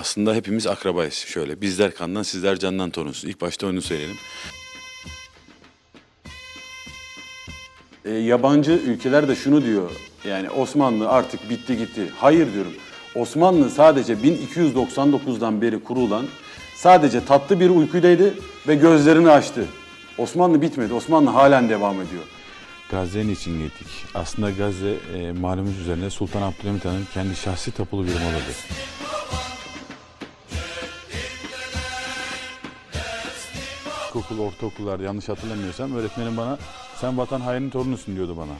aslında hepimiz akrabayız şöyle. Bizler kandan sizler candan torunsunuz. İlk başta onu söyleyelim. E, yabancı ülkeler de şunu diyor. Yani Osmanlı artık bitti gitti. Hayır diyorum. Osmanlı sadece 1299'dan beri kurulan sadece tatlı bir uykudaydı ve gözlerini açtı. Osmanlı bitmedi. Osmanlı halen devam ediyor. Gazze'nin için gittik. Aslında Gazze e, malumunuz üzerine Sultan Abdülhamit Han'ın kendi şahsi tapulu bir malıdır. İlkokul, ortaokullarda yanlış hatırlamıyorsam öğretmenim bana sen vatan hainin torunusun diyordu bana.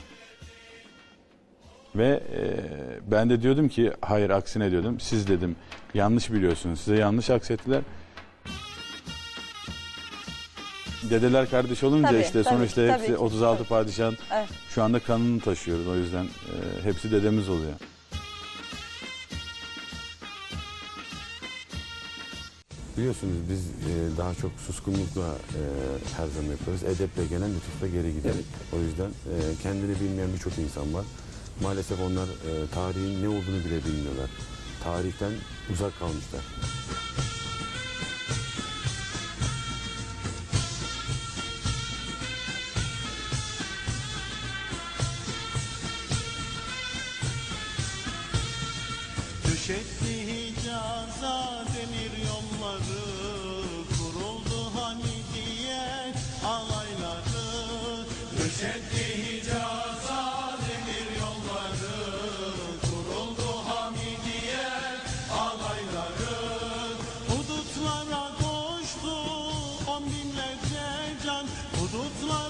Ve e, ben de diyordum ki hayır aksine diyordum. Siz dedim yanlış biliyorsunuz. Size yanlış aksettiler. Dedeler kardeş olunca Tabii, işte tabii, sonuçta tabii hepsi ki, 36 tabii. padişahın Evet. şu anda kanını taşıyoruz. O yüzden e, hepsi dedemiz oluyor. Biliyorsunuz biz e, daha çok suskunlukla e, her zaman yapıyoruz. Edeple gelen lütufla geri gider. O yüzden e, kendini bilmeyen birçok insan var. Maalesef onlar e, tarihin ne olduğunu bile bilmiyorlar. Tarihten uzak kalmışlar. Döşekli Şeddi Hicaz'a demir yolları Kuruldu Hamidiye Hudutlara koştu on binlerce Hudutlara